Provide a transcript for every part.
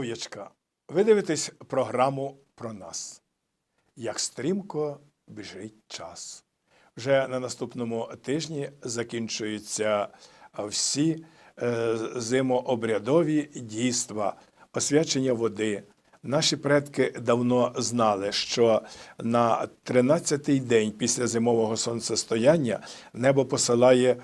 Здоров'ячка! Ви дивитесь програму про нас. Як стрімко біжить час. Вже на наступному тижні закінчуються всі е, зимообрядові дійства, освячення води. Наші предки давно знали, що на 13-й день після зимового сонцестояння небо посилає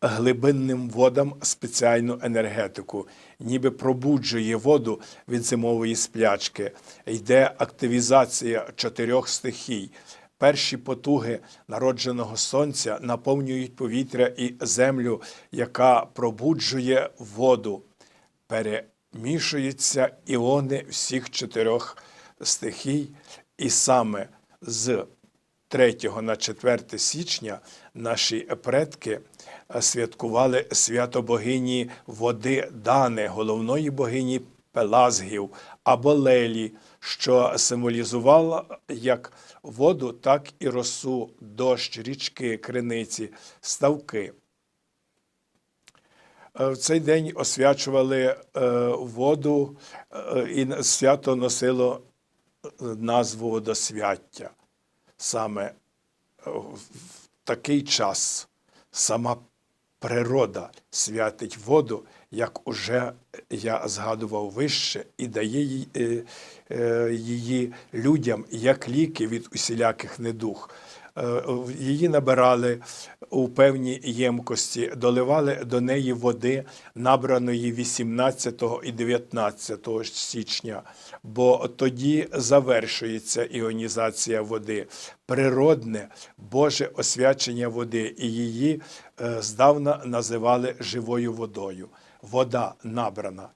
глибинним водам спеціальну енергетику, ніби пробуджує воду від зимової сплячки. Йде активізація чотирьох стихій. Перші потуги народженого сонця наповнюють повітря і землю, яка пробуджує воду. Перемішуються іони всіх чотирьох стихій, і саме з 3 на 4 січня наші предки е, святкували свято богині води Дани, головної богині Пелазгів або Лелі, що символізувала як воду, так і росу, дощ, річки, криниці, ставки. Е, В цей день освячували е, воду, і свято носило назву водосвяття. Саме такий час сама природа святить воду, як уже я згадував вище, і дає е, е, її людям як ліки від усіляких недуг. Е, Її набирали у певній ємкості, доливали до неї води, набраної 18 і 19 січня, бо тоді завершується іонізація води, природне Боже освячення води, і її е, здавна називали живою водою. Вода набрана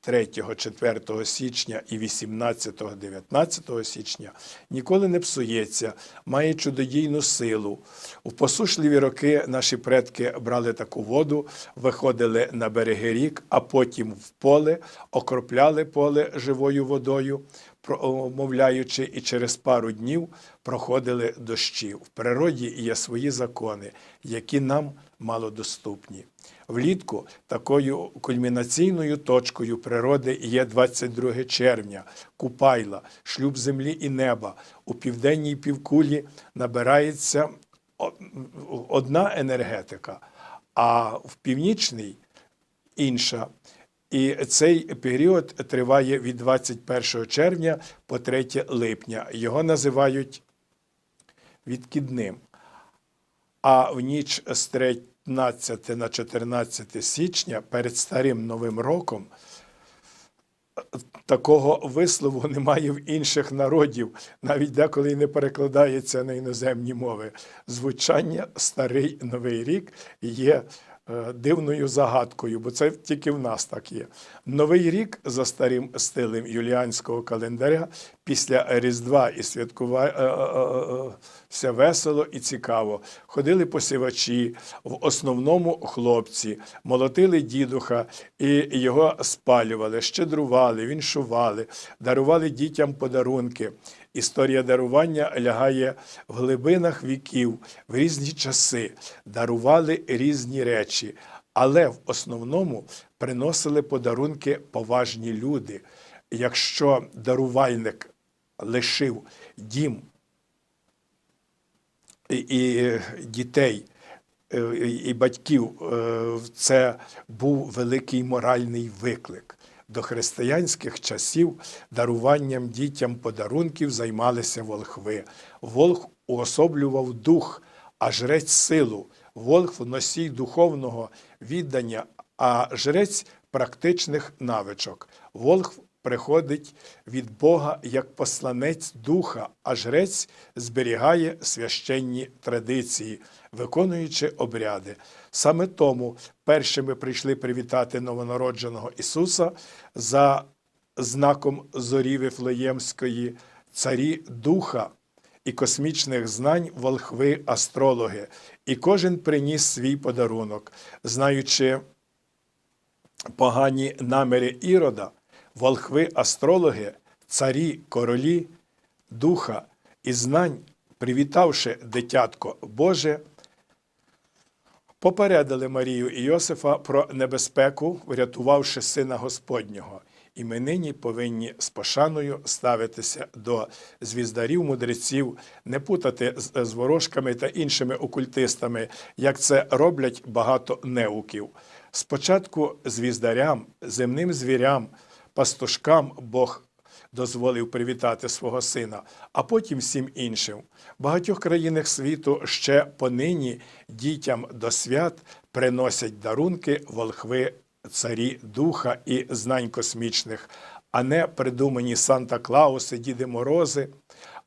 3, 4 січня і 18, 19 січня ніколи не псується, має чудодійну силу. У посушливі роки наші предки брали таку воду, виходили на береги рік, а потім в поле, окропляли поле живою водою, промовляючи, і через пару днів проходили дощі. В природі є свої закони, які нам малодоступні. Влітку такою кульмінаційною точкою природи є 22 червня, Купайла, шлюб землі і неба. У південній півкулі набирається одна енергетика, а в північній інша. І цей період триває від 21 червня по 3 липня. Його називають відкидним. А в ніч з 13 на 14 січня перед старим новим роком такого вислову немає в інших народів, навіть деколи не перекладається на іноземні мови. Звучання старий новий рік є дивною загадкою, бо це тільки в нас так є. Новий рік за старим стилем юліанського календаря після Різдва і святкувався весело і цікаво. Ходили посівачі, в основному хлопці, молотили дідуха і його спалювали, щедрували, віншували, дарували дітям подарунки. Історія дарування лягає в глибинах віків, в різні часи, дарували різні речі, але в основному приносили подарунки поважні люди. Якщо дарувальник лишив дім і, і дітей, е, і батьків, е, це був великий моральний виклик. До християнських часів даруванням дітям подарунків займалися волхви. Волх уособлював дух, а жрець силу. Волх носій духовного віддання, а жрець практичних навичок. Волх приходить від Бога як посланець духа, а жрець зберігає священні традиції, виконуючи обряди. Саме тому першими прийшли привітати новонародженого Ісуса за знаком зорі Вифлеємської, царі духа і космічних знань волхви астрологи, і кожен приніс свій подарунок, знаючи погані наміри Ірода, волхви астрологи, царі, королі, духа і знань, привітавши дитятко Боже, Попередили Марію і Йосифа про небезпеку, врятувавши сина Господнього. І ми нині повинні з пошаною ставитися до звіздарів, мудреців, не путати з, ворожками та іншими окультистами, як це роблять багато неуків. Спочатку звіздарям, земним звірям, пастушкам Бог дозволив привітати свого сина, а потім всім іншим. В багатьох країнах світу ще понині дітям до свят приносять дарунки волхви, царі духа і знань космічних, а не придумані Санта Клауси, Діди Морози.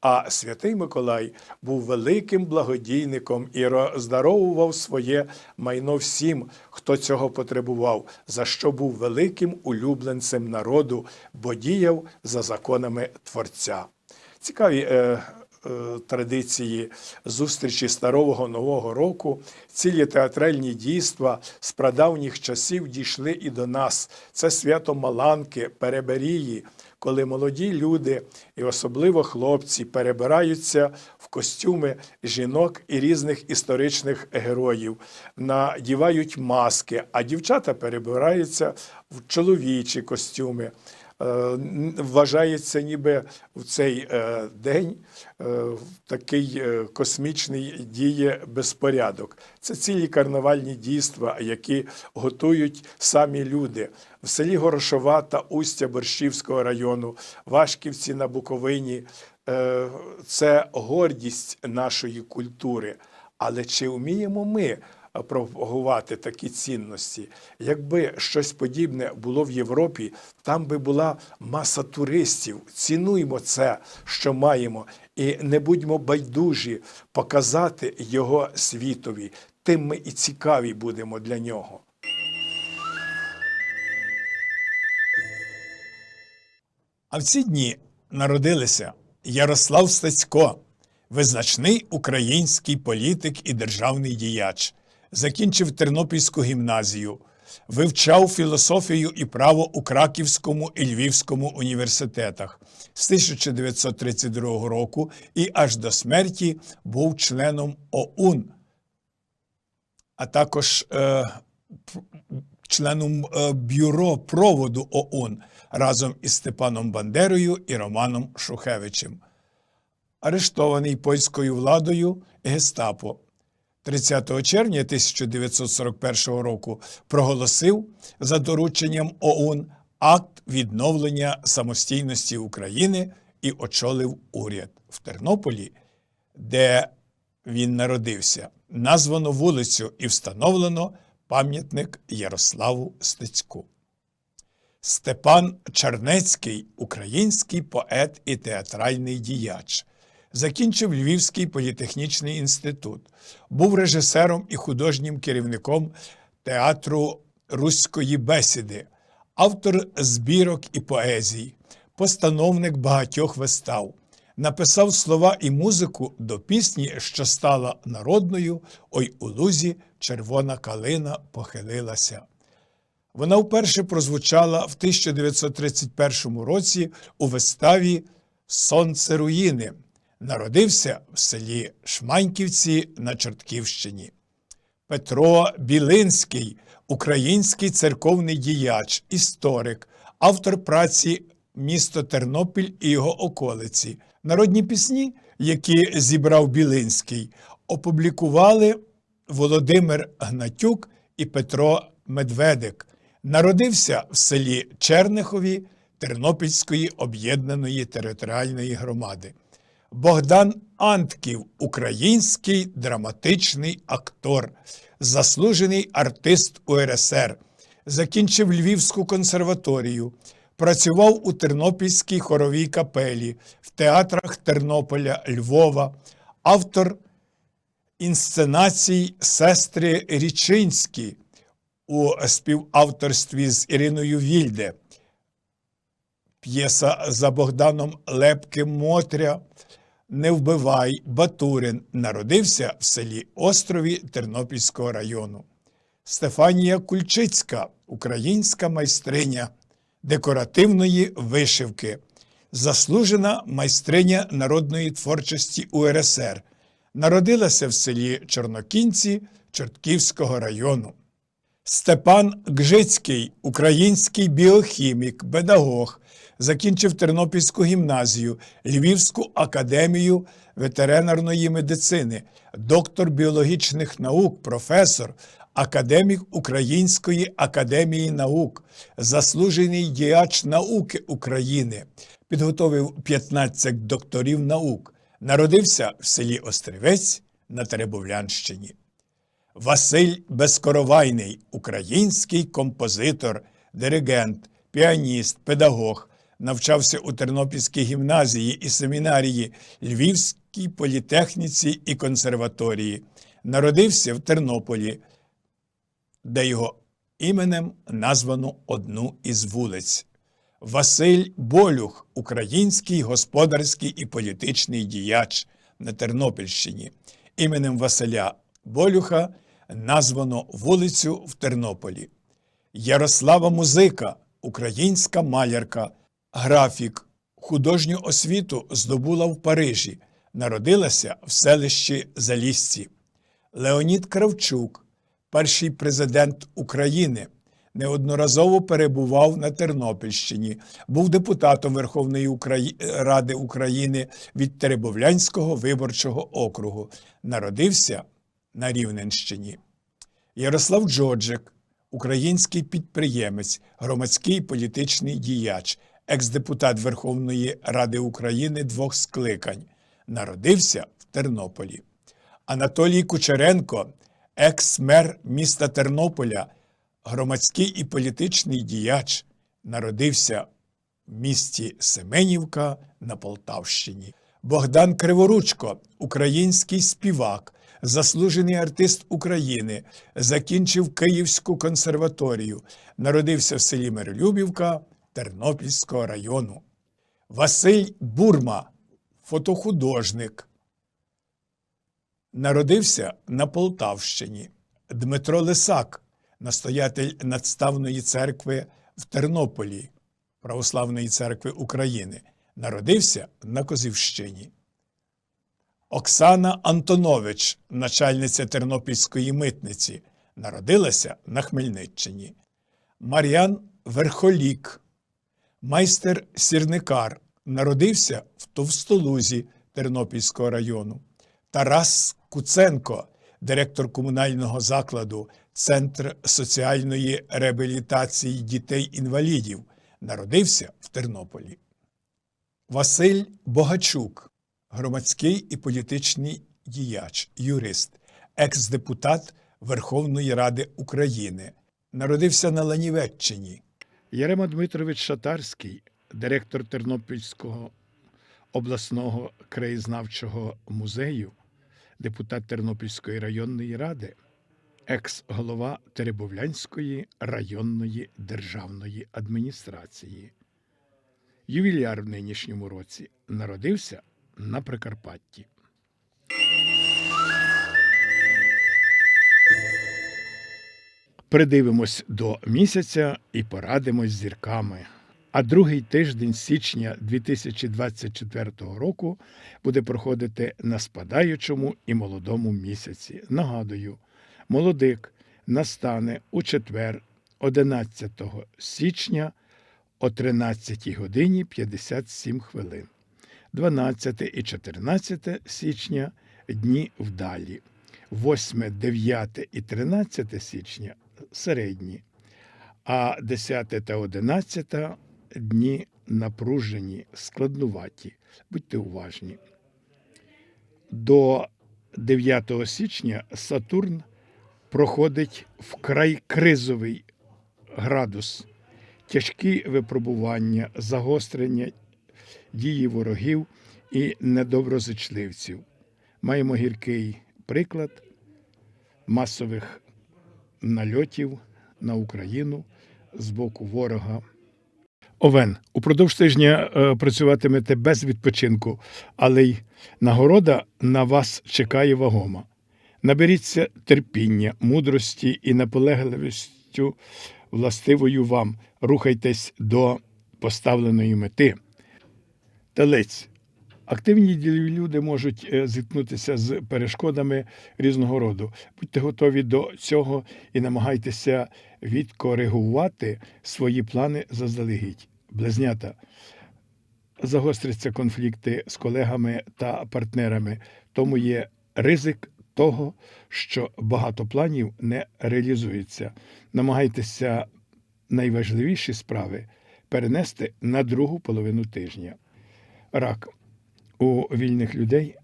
А святий Миколай був великим благодійником і роздаровував своє майно всім, хто цього потребував, за що був великим улюбленцем народу, бо діяв за законами Творця. Цікаві е, е, традиції зустрічі старого нового року, цілі театральні дійства з прадавніх часів дійшли і до нас. Це свято Маланки, Переберії, коли молоді люди, і особливо хлопці, перебираються в костюми жінок і різних історичних героїв, надівають маски, а дівчата перебираються в чоловічі костюми. Е, Вважається, ніби в цей е, день е, такий космічний діє безпорядок. Це цілі карнавальні дійства, які готують самі люди. В селі Горошова та Устя Борщівського району, Вашківці на Буковині. Це гордість нашої культури. Але чи вміємо ми пропагувати такі цінності. Якби щось подібне було в Європі, там би була маса туристів. Цінуймо це, що маємо, і не будьмо байдужі показати його світові. Тим ми і цікаві будемо для нього. А в ці дні народилися Ярослав Стецько, визначний український політик і державний діяч, закінчив Тернопільську гімназію, вивчав філософію і право у Краківському і Львівському університетах. З 1932 року і аж до смерті був членом ОУН, а також е, членом е, бюро проводу ОУН разом із Степаном Бандерою і Романом Шухевичем. Арештований польською владою Гестапо 30 червня 1941 року проголосив за дорученням ОУН акт відновлення самостійності України і очолив уряд в Тернополі, де він народився. Названо вулицю і встановлено пам'ятник Ярославу Стецьку. Степан Чернецький український поет і театральний діяч. Закінчив Львівський політехнічний інститут, був режисером і художнім керівником театру Руської бесіди, автор збірок і поезій, постановник багатьох вистав. Написав слова і музику до пісні, що стала народною Ой у лузі червона калина похилилася. Вона вперше прозвучала в 1931 році у виставі Сонце руїни. Народився в селі Шманьківці на Чортківщині. Петро Білинський, український церковний діяч, історик, автор праці Місто Тернопіль і його околиці. Народні пісні, які зібрав Білинський, опублікували Володимир Гнатюк і Петро Медведик. Народився в селі Чернихові Тернопільської об'єднаної територіальної громади. Богдан Антків, український драматичний актор, заслужений артист УРСР, закінчив Львівську консерваторію, працював у Тернопільській хоровій капелі, в театрах Тернополя, Львова, автор інсценацій сестри Річинські у співавторстві з Іриною Вільде. П'єса за Богданом Лепким Мотря Не вбивай Батурин народився в селі Острові Тернопільського району. Стефанія Кульчицька, українська майстриня декоративної вишивки, заслужена майстриня народної творчості УРСР. Народилася в селі Чорнокінці Чортківського району. Степан Гжицький, український біохімік, педагог, закінчив Тернопільську гімназію, Львівську академію ветеринарної медицини, доктор біологічних наук, професор, академік Української академії наук, заслужений діяч науки України, підготовив 15 докторів наук, народився в селі Острівець на Теребовлянщині. Василь Безкоровайний, український композитор, диригент, піаніст, педагог, навчався у Тернопільській гімназії і семінарії, Львівській політехніці і консерваторії. Народився в Тернополі, де його іменем названо одну із вулиць. Василь Болюх, український господарський і політичний діяч на Тернопільщині. Іменем Василя Болюха названо вулицю в Тернополі. Ярослава Музика, українська малярка, графік, художню освіту здобула в Парижі, народилася в селищі Залісці. Леонід Кравчук, перший президент України, неодноразово перебував на Тернопільщині, був депутатом Верховної. Ради України від Теребовлянського виборчого округу, народився на Рівненщині. Ярослав Джоджик, український підприємець, громадський політичний діяч, екс-депутат Верховної Ради України двох скликань, народився в Тернополі. Анатолій Кучеренко, екс-мер міста Тернополя, громадський і політичний діяч, народився в місті Семенівка на Полтавщині. Богдан Криворучко, український співак, заслужений артист України, закінчив Київську консерваторію, народився в селі Миролюбівка Тернопільського району. Василь Бурма, фотохудожник, народився на Полтавщині. Дмитро Лисак, настоятель надставної церкви в Тернополі, Православної церкви України, народився на Козівщині. Оксана Антонович, начальниця Тернопільської митниці, народилася на Хмельниччині. Мар'ян Верхолік, майстер сірникар, народився в Товстолузі Тернопільського району. Тарас Куценко, директор комунального закладу Центр соціальної реабілітації дітей-інвалідів, народився в Тернополі. Василь Богачук, громадський і політичний діяч, юрист, екс-депутат Верховної Ради України, народився на Ланівеччині. Ярема Дмитрович Шатарський, директор Тернопільського обласного краєзнавчого музею, депутат Тернопільської районної ради, екс-голова Теребовлянської районної державної адміністрації. Ювіляр в нинішньому році народився на Прикарпатті. Придивимось до місяця і порадимось зірками. А другий тиждень січня 2024 року буде проходити на спадаючому і молодому місяці. Нагадую, молодик настане у четвер, 11 січня о 13 годині 57 хвилин. 12 і 14 січня дні вдалі. 8, 9 і 13 січня середні, а 10 та 11 дні напружені, складнуваті. Будьте уважні. До 9 січня Сатурн проходить вкрай кризовий градус, тяжкі випробування, загострення дії ворогів і недоброзичливців. Маємо гіркий приклад масових нальотів на Україну з боку ворога. Овен, упродовж тижня е, працюватимете без відпочинку, але й нагорода на вас чекає вагома. Наберіться терпіння, мудрості і наполегливістю властивою вам. Рухайтесь до поставленої мети. Телець. Активні ділові люди можуть е, зіткнутися з перешкодами різного роду. Будьте готові до цього і намагайтеся відкоригувати свої плани заздалегідь. Близнята загостряться конфлікти з колегами та партнерами, тому є ризик того, що багато планів не реалізується. Намагайтеся найважливіші справи перенести на другу половину тижня. Рак у вільних людей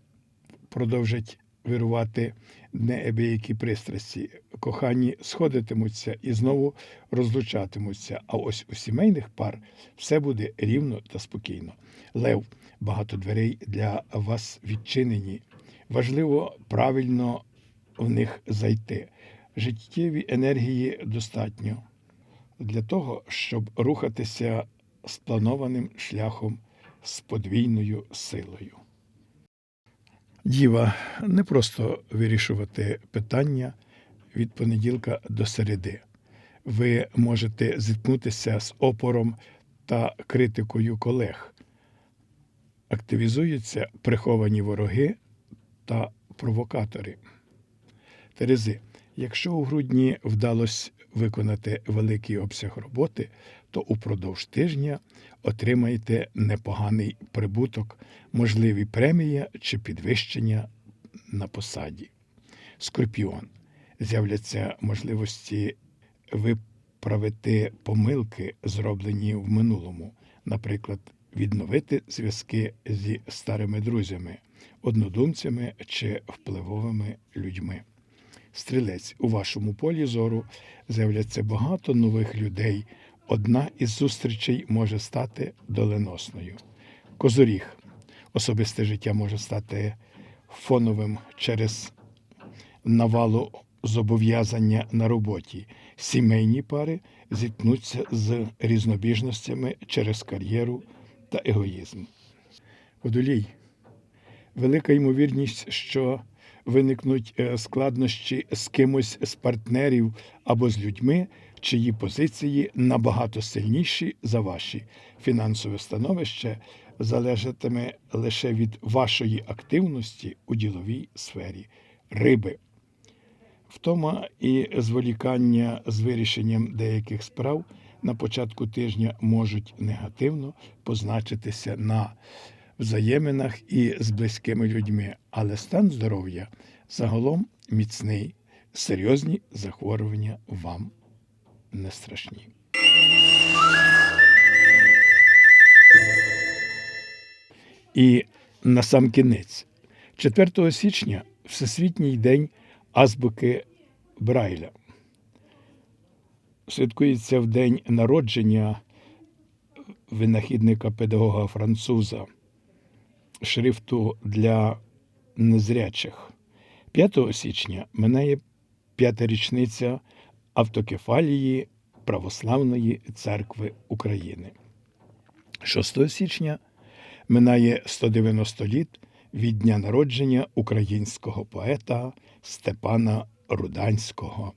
продовжать вирувати неабиякі пристрасті. Кохані сходитимуться і знову розлучатимуться. А ось у сімейних пар все буде рівно та спокійно. Лев, багато дверей для вас відчинені. Важливо правильно в них зайти. Життєві енергії достатньо для того, щоб рухатися спланованим шляхом з подвійною силою. Діва не просто вирішувати питання від понеділка до середи. Ви можете зіткнутися з опором та критикою колег. Активізуються приховані вороги та провокатори. Терези, якщо у грудні вдалося виконати великий обсяг роботи, то упродовж тижня отримаєте непоганий прибуток, можливі премія чи підвищення на посаді. Скорпіон. З'являться можливості виправити помилки, зроблені в минулому, наприклад, відновити зв'язки зі старими друзями, однодумцями чи впливовими людьми. Стрілець у вашому полі зору з'являться багато нових людей. Одна із зустрічей може стати доленосною. Козоріг. Особисте життя може стати фоновим через навалу зобов'язання на роботі. Сімейні пари зіткнуться з різнобіжностями через кар'єру та егоїзм. Водолій. Велика ймовірність, що виникнуть е, складнощі з кимось з партнерів або з людьми, чиї позиції набагато сильніші за ваші. Фінансове становище залежатиме лише від вашої активності у діловій сфері. Риби. Втома і зволікання з вирішенням деяких справ на початку тижня можуть негативно позначитися на взаєминах і з близькими людьми, але стан здоров'я загалом міцний, серйозні захворювання вам не страшні. І на сам кінець, 4 січня Всесвітній день азбуки Брайля. Святкується в день народження винахідника педагога француза шрифту для незрячих. 5 січня минає п'ята річниця автокефалії Православної церкви України. 6 січня минає 190 літ від дня народження українського поета Степана Руданського.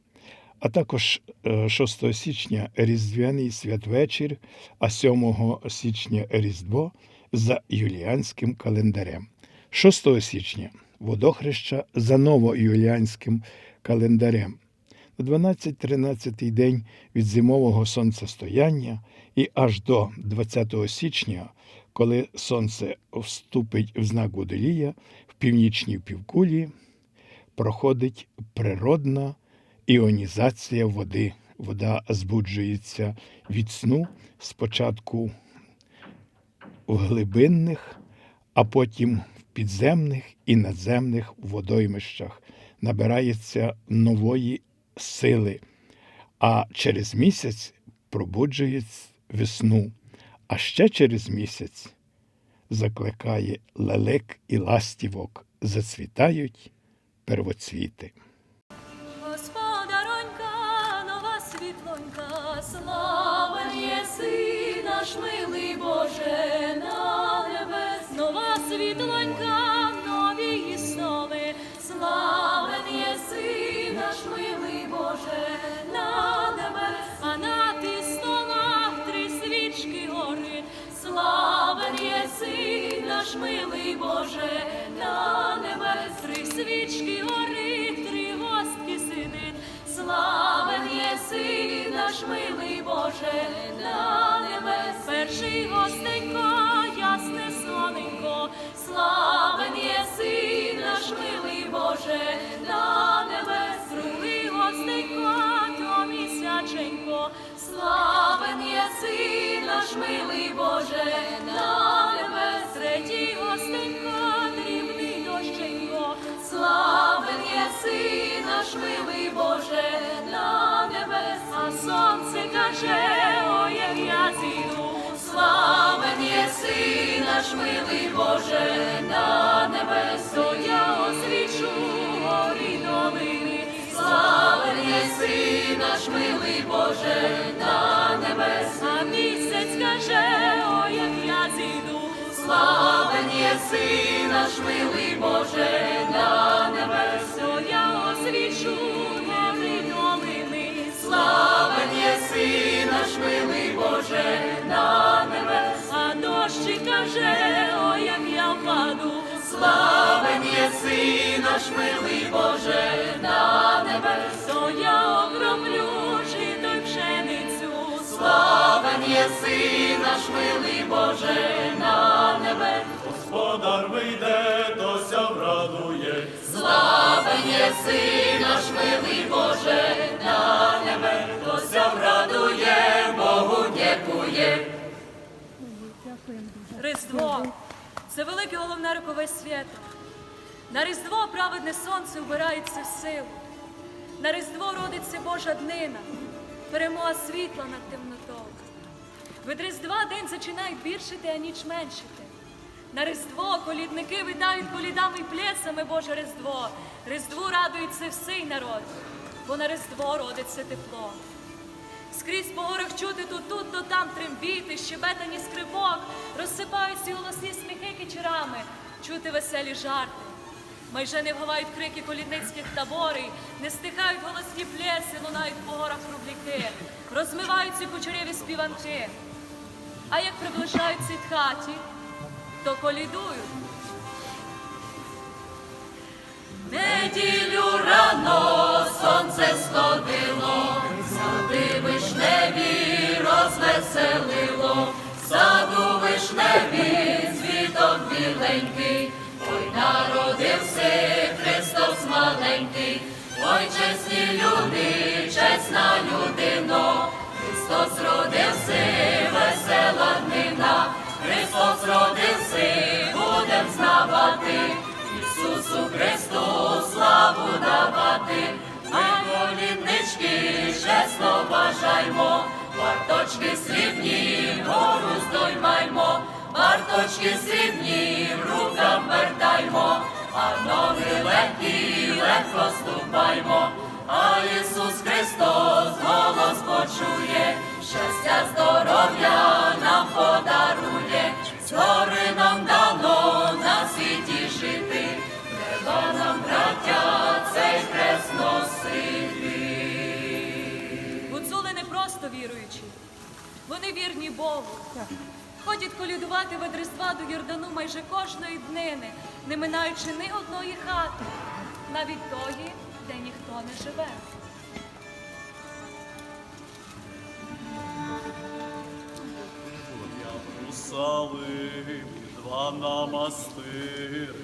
А також е, 6 січня Різдвяний святвечір, а 7 січня Різдво за юліанським календарем. 6 січня водохреща за новоюліанським календарем. На 12-13 день від зимового сонцестояння і аж до 20 січня, коли сонце вступить в знак водолія в північній півкулі, проходить природна іонізація води. Вода збуджується від сну спочатку в глибинних, а потім в підземних і надземних водоймищах набирається нової сили, а через місяць пробуджує весну, а ще через місяць закликає лелек і ластівок, зацвітають первоцвіти. наш милий Боже, на небесри свічки гори, три гостки сини. славен єси, наш милий Боже, на небес, перший гостенько, ясне соненько, славен єси, наш милий Боже, на небес, другий гостенько, то місяченько славен єси наш милий Боже, на небес. Третій гостенько, дрібний дощенько, славен єси наш милий Боже, на небес. А сонце каже, ой, як я зійду, славен єси наш милий Боже, на небес. То я горі славен єси наш милий Боже, на небес. А місяць каже, ой, як я зійду, славен єси наш милий Боже, на небес. То я освічу гори долини, славен єси наш милий Боже, на небес. А дощі каже, ой, як я впаду, славен єси наш милий Боже, на небес. То я оброблю жито пшеницю, славен єси наш милий Боже, на небес. Господар вийде, то ся врадує. Славен єси наш милий Боже, на небе, хто ся врадує, Богу дякує. Різдво це велике головне рокове свято. На Різдво праведне сонце вбирається в силу. На Різдво родиться Божа днина, перемога світла над темнотою. Від Різдва день зачинають більшити, а ніч меншити. На Різдво колідники вітають колідами й плесами Боже Різдво. Різдву радується всій народ, бо на Різдво родиться тепло. Скрізь по горах чути тут, тут, то там трембіти, щебетані скрипок, розсипаються голосні сміхи кичерами, чути веселі жарти. Майже не вгавають крики колідницьких таборей, не стихають голосні плеси, лунають по горах рубліки, розмиваються кучеряві співанки. А як приближаються хаті, то колідують. Біленький, ой народився Христос маленький, ой чесні люди, чесна людино, Христос родився, весела днина, Христос родився, будем знавати. Ісусу Христу славу давати, ми коліднички чесно бажаймо, варточки срібні, гору здоймаймо, варточки срібні, в руках вертаймо, а ноги легкі, легко ступаймо, а Ісус Христос голос почує, щастя, здоров'я нам подарує, згори нам дано на світі жити, треба нам, браття, цей хрест носити. Гуцули не просто віруючі, вони вірні Богу. Ходять колядувати від Різдва до Йордану майже кожної днини, не минаючи ні одної хати, навіть тої, де ніхто не живе. Русалим, два намастир.